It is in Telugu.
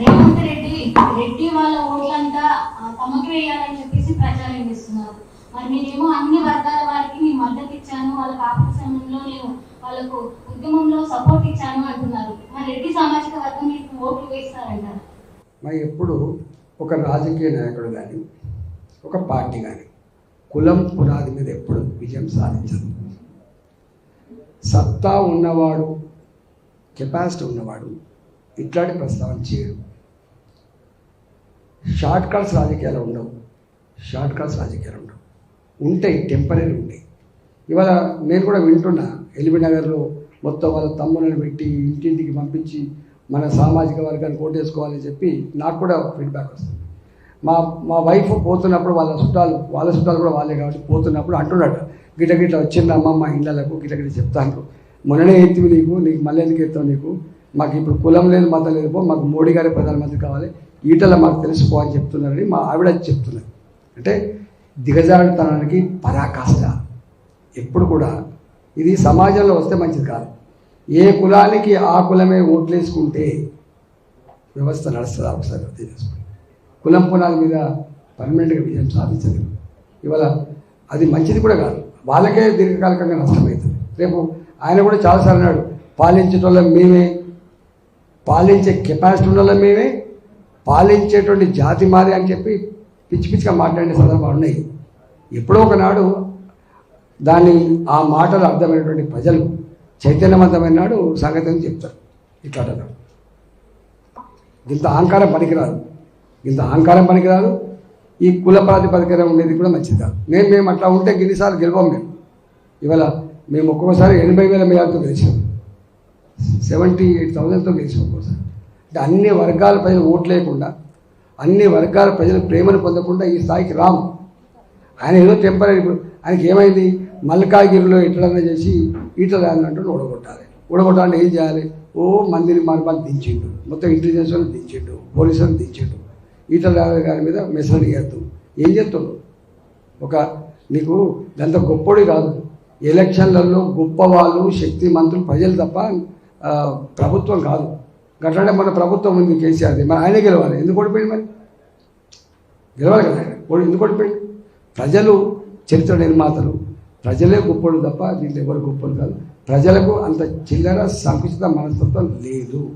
రేవంత్ రెడ్డి రెడ్డి వాళ్ళ ఓట్లంతా తమకు వేయాలని చెప్పేసి ప్రచారం చేస్తున్నారు. మరి మీరేమో అన్ని వర్గాల వారికి నేను మద్దతు ఇచ్చాను వాళ్ళ కాపుల సమయంలో నేను వాళ్ళకు ఉద్యమంలో సపోర్ట్ ఇచ్చాను అంటున్నారు. మరి రెడ్డి సామాజిక వర్గం మీకు ఓట్లు వేస్తారంటారు? మరి ఎప్పుడు ఒక రాజకీయ నాయకుడు కానీ ఒక పార్టీ కానీ కులం పునాది మీద ఎప్పుడు విజయం సాధించదు. సత్తా ఉన్నవాడు కెపాసిటీ ఉన్నవాడు ఇట్లాంటి ప్రస్తావన చేయడు షార్ట్ కట్స్ రాజకీయాలు ఉండవు. షార్ట్ కట్స్ రాజకీయాలు ఉండవు. ఉంటాయి టెంపరీ ఉంటాయి. ఇవాళ నేను కూడా వింటున్నా ఎల్బీ నగర్లో మొత్తం వాళ్ళ తమ్ములను పెట్టి ఇంటింటికి పంపించి మన సామాజిక వర్గాన్ని కోటేసుకోవాలని చెప్పి నాకు కూడా ఫీడ్బ్యాక్ వస్తుంది. మా మా వైఫ్ పోతున్నప్పుడు వాళ్ళ చుట్టాలు వాళ్ళ చుట్టాలు కూడా వాళ్ళే కాబట్టి పోతున్నప్పుడు అంటున్నాడు. గిట గిట్ల వచ్చింది మా ఇళ్ళకు గిట గిట చెప్తాను మొన్ననే ఎత్తివి నీకు నీకు మళ్ళీ ఎందుకు ఎత్తావు నీకు? మాకు ఇప్పుడు కులం లేదు మతం లేదు పో మాకు మోడీ గారి ప్రధానమంత్రి కావాలి. ఈటల మాకు తెలిసిపో అని చెప్తున్నారని మా ఆవిడ చెప్తున్నారు అంటే దిగజారుతనానికి పరాకాష్ట. ఎప్పుడు కూడా ఇది సమాజంలో వస్తే మంచిది కాదు. ఏ కులానికి ఆ కులమే ఓట్లేసుకుంటే వ్యవస్థ నడుస్తుందా ఒకసారి అర్థం చేసుకోండి. కులం పునాది మీద పర్మనెంట్గా విజయం సాధించలేదు ఇవాళ అది మంచిది కూడా కాదు. వాళ్ళకే దీర్ఘకాలికంగా నష్టమవుతుంది రేపు ఆయన కూడా చాలాసార్లు అన్నాడు పాలించేటోళ్ళం మేమే పాలించే కెపాసిటీ ఉండాలి మేమే పాలించేటువంటి జాతి మారి అని చెప్పి పిచ్చి పిచ్చిగా మాట్లాడే సందర్భాలు ఉన్నాయి. ఎప్పుడో ఒకనాడు దాన్ని ఆ మాటలు అర్థమైనటువంటి ప్రజలు చైతన్యవంతమైన నాడు సంగతి అని చెప్తారు. ఇట్లా ఇంత అహంకారం పనికిరాదు. ఇంత అహంకారం పనికిరాదు. ఈ కుల ప్రాతిపదికన ఉండేది కూడా మంచిది కాదు. నేను మేము అట్లా ఉంటే గిన్నిసార్లు గెలవం మేము. ఇవాళ మేము ఒక్కొక్కసారి ఎనభై వేల మేరతో గెలిచాము సెవెంటీ ఎయిట్ థౌజండ్తో గెలిచాం సార్. అంటే అన్ని వర్గాల ప్రజలు ఓట్ లేకుండా అన్ని వర్గాల ప్రజలు ప్రేమను పొందకుండా ఈ స్థాయికి రాము. ఆయన ఏదో టెంపరీ ఇప్పుడు ఆయనకి ఏమైంది? మల్కాగిరిలో ఇట్లన్నా చేసి ఈటల అంటూ ఓడగొట్టాలి. ఓడగొట్టాలంటే ఏం చేయాలి? ఓ మందిని మార్పాలు దించిండు. మొత్తం ఇంటెలిజెన్స్ వాళ్ళు దించిండు. పోలీసులను దించిండు. ఈటల రాజు గారి మీద మెసేజ్ చేస్తూ ఏం చేస్తుండ్రు ఒక నీకు దాంతో గొప్పోడి కాదు. ఎలక్షన్లలో గొప్ప వాళ్ళు శక్తి మంత్రులు ప్రజలు తప్ప ప్రభుత్వం కాదు. గట్లంటే మన ప్రభుత్వం ఉంది కేసీఆర్ది. మరి ఆయనే గెలవాలి. ఎందుకు ఓడిపోయింది మరి? గెలవాలి కదా ఆయన. ఎందుకు ఓడిపోయింది ప్రజలు చరిత్ర నిర్మాతలు ప్రజలే గొప్పలు తప్ప దీంట్లో ఎవరు గొప్పలు కాదు. ప్రజలకు అంత చిల్లర సంకుచిత మనస్తత్వం లేదు.